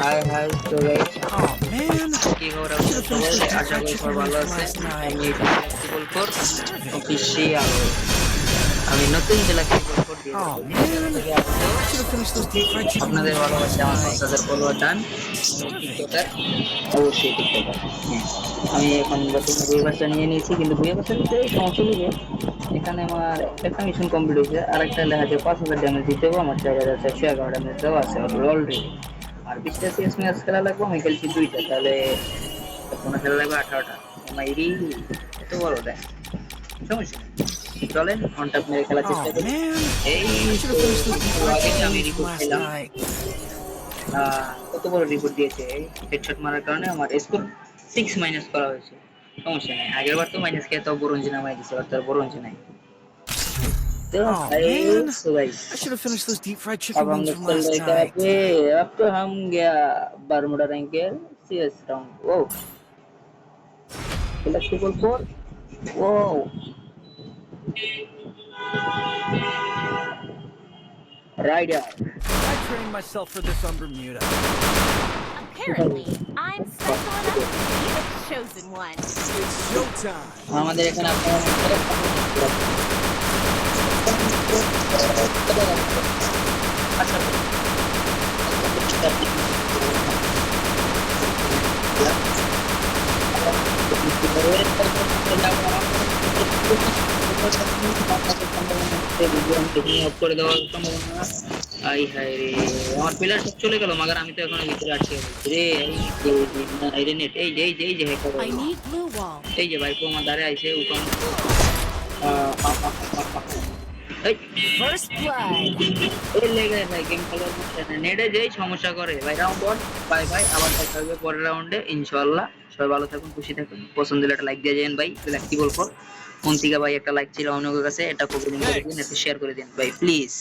High high Oh man. কি খবর আপনাদের সবার? আশা করি সবাই ভালো আছে আমি অফিসিয়াল আমি নতুন Oh. থেকে আপনাদের. ভালোবাসে আমার পাঁচ হাজার ফলোয়ার ডান টিকটকার অবশ্যই টিকটকার আমি এখন বর্তমানে ভাষা নিয়ে নিয়েছি কিন্তু ভাষা নিতে সমস্যা নেই এখানে আমার একটা মিশন কমপ্লিট হয়েছে। আর একটা লেখা আছে পাঁচ হাজার ড্যামেজ দিতে হবে আমার চার হাজার চারশো এগারো ড্যামেজ দেওয়া আছে অলরেডি। আর বিশটা সিএস ম্যাচ খেলা লাগবে আমি খেলছি দুইটা তাহলে কোনো খেলা লাগবে আঠারোটা। মাইরি এত বড় দেয় সমস্যা চলেন মেরে খেলার চেষ্টা Oh করি এই আগে chicken আমি রিপোর্ট খেলাম। কত বড় রিপোর্ট দিয়েছে? হেডশট মারার কারণে আমার স্কোর সিক্স মাইনাস করা হয়েছে। সমস্যা নেই। আগের বার তো মাইনাস খেয়ে তো ব্রোঞ্জ নামাই আর তার ব্রোঞ্জ নাই। Oh, man. I should have finished those deep fried chicken wings from last night. Hey, up to hum gaya Bermuda Wrangle CS. Whoa. Electrical. Whoa. Rider. I trained myself for this on Bermuda. Apparently, I'm special enough to be the chosen one. It's showtime. আচ্ছা করে দেওয়ার সম্ভাবনা I হায় রে আমার player সব চলে গেল মাগার আমি তো এখন ভিতরে আছি রে এই যে না, এই রে নেট এই যে এই যে এই যে I need blue wall. এই যে ভাই তোমার দ্বারে আইছে উকম First blood. এই লেগে ভাই গেম খেলার মধ্যে নেটে যেই সমস্যা করে ভাই রাউন্ড ওয়ান বাই বাই আবার দেখা হবে পরের রাউন্ডে ইনশাআল্লাহ। সবাই ভালো থাকুন খুশি থাকুন। পছন্দ হলে একটা লাইক দিয়ে যাবেন ভাই ফ্লেক্সিবল ফর অন্তিকা ভাই একটা লাইক ছিল অনেকের কাছে এটা একটা শেয়ার করে দিন। ভাই প্লিজ